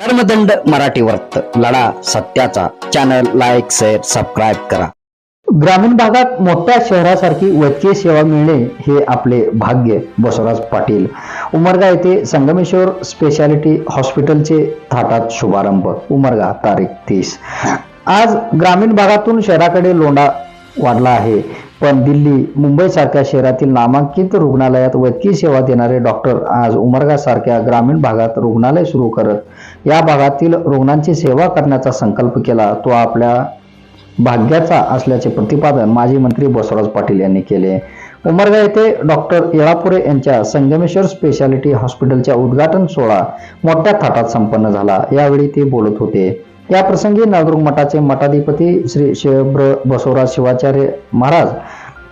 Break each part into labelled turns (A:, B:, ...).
A: धर्मदंड मराठी वर्त लढा सत्याचा. चॅनल लाईक शेअर सबस्क्राईब करा. ग्रामीण भागात मोठ्या शहरासारखी वैद्यकीय सेवा मिळणे हे आपले भाग्य बसवराज पाटील. उमरगा येथे संगमेश्वर स्पेशालिटी हॉस्पिटलचे थाटात शुभारंभ. उमरगा तारीख तीस. आज ग्रामीण भागातून शहराकडे लोंढा वाढला आहे. पण दिल्ली मुंबईसारख्या शहरातील नामांकित रुग्णालयात वैद्यकीय सेवा देणारे डॉक्टर आज उमरगा सारख्या ग्रामीण भागात रुग्णालय सुरू करत या भागातील रुग्णांची सेवा करण्याचा संकल्प केला तो आपल्या भाग्याचा असल्याचे प्रतिपादन माजी मंत्री बसवराज पाटील यांनी केले. उमरगा येथे डॉक्टर येळापुरे यांच्या संगमेश्वर स्पेशालिटी हॉस्पिटलच्या उद्घाटन सोहळा मोठ्या थाटात संपन्न झाला. यावेळी ते बोलत होते. या प्रसंगी नळदुर्ग मठाचे मठाधिपती श्री शिवब्र बसवराज शिवाचार्य महाराज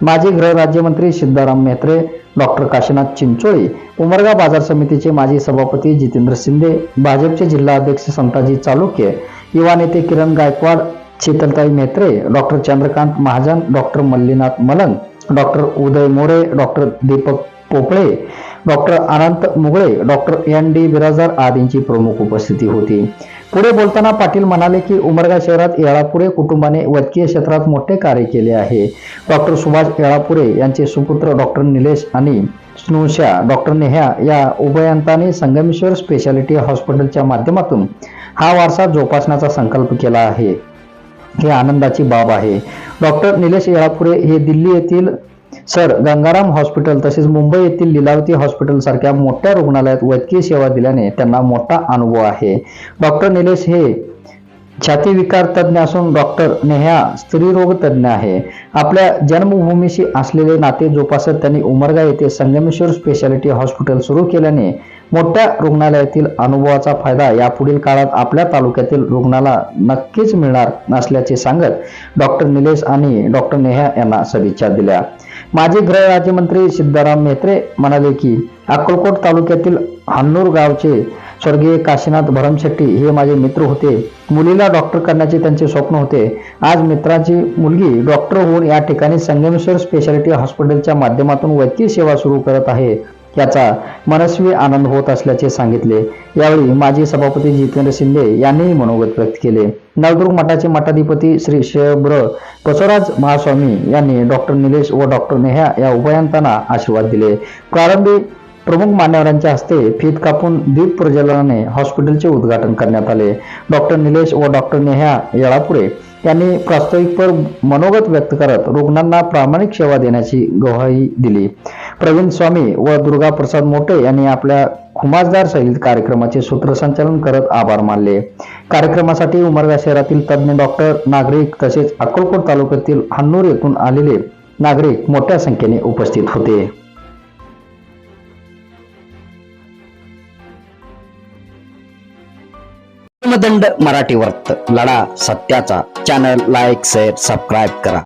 A: माजी गृह राज्यमंत्री सिद्धाराम मेहत्रे डॉक्टर काशीनाथ चिंचोळी उमरगा बाजार समितीचे माजी सभापती जितेंद्र शिंदे भाजपचे जिल्हा अध्यक्ष संताजी चालुक्य युवा नेते Kiran Gaikwad Sheetaltai Mhetre doctor Chandrakant Mahajan doctor Mallinath Malang doctor Uday More doctor Deepak Popale doctor Anant Mugale doctor N D Birajdar आदींची प्रमुख उपस्थिती होती. पुढे बोलताना पाटील म्हणाले की उमरगा शहरात येळापुरे कुटुंबाने वैद्यकीय क्षेत्रात मोठे कार्य केले आहे. डॉक्टर सुभाष येळापुरे यांचे सुपुत्र डॉक्टर निलेश आणि स्नुषा डॉक्टर नेहा या उभयंतांनी संगमेश्वर स्पेशालिटी हॉस्पिटलच्या माध्यमातून हा वारसा जोपासण्याचा संकल्प केला आहे. हे आनंदाची बाब आहे. डॉक्टर निलेश येळापुरे हे दिल्ली येथील सर गंगाराम हॉस्पिटल तसेच मुंबई येथील लीलावती हॉस्पिटल सारख्या मोठ्या रुग्णालयात वैद्यकीय सेवा दिल्याने त्यांना मोठा अनुभव आहे. डॉक्टर निलेश हे छातीविकार तज्ज्ञ असून डॉक्टर नेहा स्त्रीरोग तज्ज्ञ आहे. आपल्या जन्मभूमीशी असलेले नाते जोपासत त्यांनी उमरगा येथे संगमेश्वर स्पेशालिटी हॉस्पिटल सुरू केल्याने मोठ्या रुग्णालयातील अनुभवाचा फायदा यापुढील काळात आपल्या तालुक्यातील रुग्णाला नक्कीच मिळणार नसल्याचे सांगत डॉक्टर निलेश आणि डॉक्टर नेहा यांना सदिच्छा दिल्या. माजी गृह राज्यमंत्री सिद्धाराम मेत्रे म्हणाले की अक्कलकोट तालुक्यातील हन्नूर गावचे स्वर्गीय काशीनाथ भरमशेट्टी हे माझे मित्र होते. मुलीला डॉक्टर करण्याचे त्यांचे स्वप्न होते. आज मित्राची मुलगी डॉक्टर होऊन या ठिकाणी संगमेश्वर स्पेशालिटी हॉस्पिटलच्या माध्यमातून वैद्यकीय सेवा सुरू करत आहे. याचा मनस्वी आनंद होत असल्याचे सांगितले. यावेळी माजी सभापती जितेंद्र शिंदे यांनीही मनोगत व्यक्त केले. नवदुर्ग मठाचे मठाधिपती श्री शेब्र बसवराज महास्वामी यांनी डॉक्टर निलेश व डॉक्टर नेहा या उभयंतांना आशीर्वाद दिले. प्रारंभी प्रमुख मान्यवरांच्या हस्ते फीत कापून दीप प्रज्वलनाने हॉस्पिटलचे उद्घाटन करण्यात आले. डॉक्टर निलेश व डॉक्टर नेहा येळापुरे यांनी प्रास्ताविकपर मनोगत व्यक्त करत रुग्णांना प्रामाणिक सेवा देण्याची ग्वाही दिली. प्रवीण स्वामी व दुर्गा प्रसाद मोटे यांनी आपल्या खुमासदार सहित कार्यक्रमाचे सूत्रसंचालन करत आभार मानले. कार्यक्रमासाठी उमरगा शहरातील तज्ज्ञ डॉक्टर नागरिक तसेच अक्कलकोट तालुक्यातील हन्नूर येथून आलेले नागरिक मोठ्या संख्येने उपस्थित होते. मराठी वर्त. लढा सत्याचा. चॅनल लाईक शेअर सबस्क्राईब करा.